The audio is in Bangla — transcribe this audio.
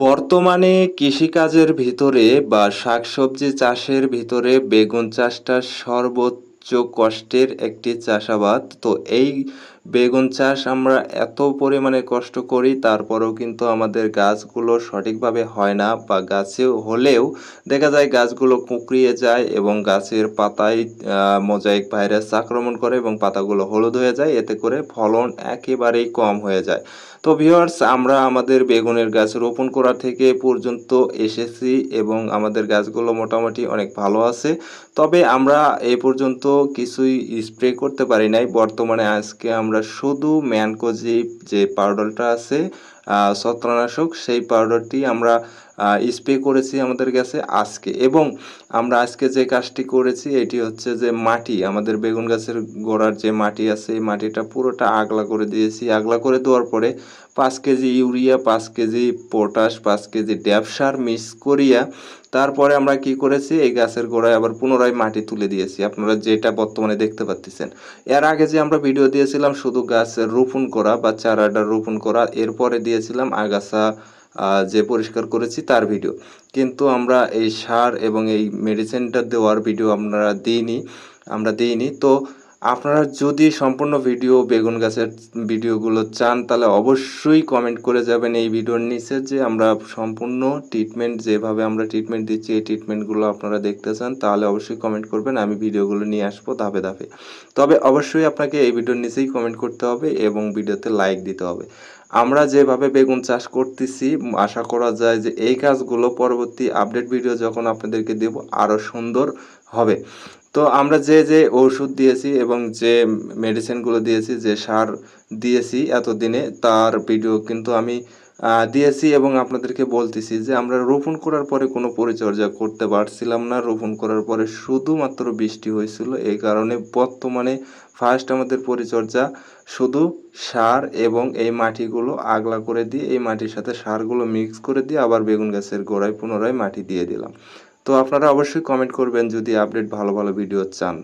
বর্তমানে কৃষিকাজের ভিতরে বা শাকসবজি চাষের ভিতরে বেগুন চাষটা সর্বোচ্চ কষ্টের একটি চাষাবাদ। তো এই বেগুন চাষ আমরা এত পরিমাণে কষ্ট করি, তারপরেও কিন্তু আমাদের গাছগুলো সঠিকভাবে হয় না বা গাছে হলেও দেখা যায় গাছগুলো কুঁকড়িয়ে যায় এবং গাছের পাতায় মোজাইক ভাইরাস আক্রমণ করে এবং পাতাগুলো হলুদ হয়ে যায়। এতে করে ফলন একেবারেই কম হয়ে যায়। তো ভিউয়ার্স আমরা আমাদের বেগুনের গাছ রোপণ করা থেকে পর্যন্ত এসেছি এবং আমাদের গাছগুলো মোটামুটি অনেক ভালো আছে। তবে আমরা এ পর্যন্ত কিছুই স্প্রে করতে পারি নাই। বর্তমানে আজকে আমরা শুধু ম্যানকোজিপ যে পাউডারটা আছে আহ, ছত্রাকনাশক সেই পাউডারটি আমরা স্প্রে করেছি আমাদের গাছে আজকে। এবং আমরা আজকে যে কাজটি করেছি এটি হচ্ছে যে মাটি আমাদের বেগুন গাছের গোড়ার যে মাটি আছে এই মাটিটা পুরোটা আগলা করে দিয়েছি। আগলা করে দেওয়ার পরে পাঁচ কেজি ইউরিয়া পাঁচ কেজি পটাশ পাঁচ কেজি ড্যাব সার মিক্স করিয়া তারপরে আমরা কি করেছি এই গাছের গোড়ায় আবার পুনরায় মাটি তুলে দিয়েছি। আপনারা যেটা বর্তমানে দেখতে পাচ্ছেন। এর আগে যে আমরা ভিডিও দিয়েছিলাম শুধু গাছ রোপণ করা বা চারাটা রোপণ করা এরপরে দিয়েছিলাম আগাছা যে পরিষ্কার করেছি তার ভিডিও কিন্তু আমরা এই সার এবং এই মেডিসিনটা দেওয়ার ভিডিও আমরা দিইনি আমরা দিইনি। তো আপনারা যদি সম্পূর্ণ ভিডিও বেগুন গাছের ভিডিওগুলো চান, তাহলে অবশ্যই কমেন্ট করে যাবেন এই ভিডিওর নিচে যে আমরা সম্পূর্ণ ট্রিটমেন্ট যেভাবে আমরা ট্রিটমেন্ট দিচ্ছি, এই ট্রিটমেন্টগুলো আপনারা দেখতে চান, তাহলে অবশ্যই কমেন্ট করবেন, আমি ভিডিওগুলো নিয়ে আসব ধাপে ধাপে। তবে অবশ্যই আপনাকে এই ভিডিওর নিচেই কমেন্ট করতে হবে এবং ভিডিওতে লাইক দিতে হবে। আমরা যেভাবে বেগুন চাষ করতেছি, আশা করা যায় যে এই কাজগুলো পরবর্তী আপডেট ভিডিও যখন আপনাদেরকে দেব আরও সুন্দর হবে। তো আমরা যে যে ওষুধ দিয়েছি এবং যে মেডিসিনগুলো দিয়েছি, যে সার দিয়েছি এতদিনে, তার ভিডিও কিন্তু আমি দিয়েছি এবং আপনাদেরকে বলতেছি যে আমরা রোপণ করার পরে কোনো পরিচর্যা করতে পারছিলাম না। রোপণ করার পরে শুধুমাত্র বৃষ্টি হয়েছিল। এই কারণে বর্তমানে ফার্স্ট আমাদের পরিচর্যা শুধু সার এবং এই মাটিগুলো আগলা করে দিয়ে, এই মাটির সাথে সারগুলো মিক্স করে দিয়ে আবার বেগুন গাছের গোড়ায় পুনরায় মাটি দিয়ে দিলাম। তো আপনারা অবশ্যই কমেন্ট করবেন যদি আপডেট ভালো ভালো ভিডিও চান।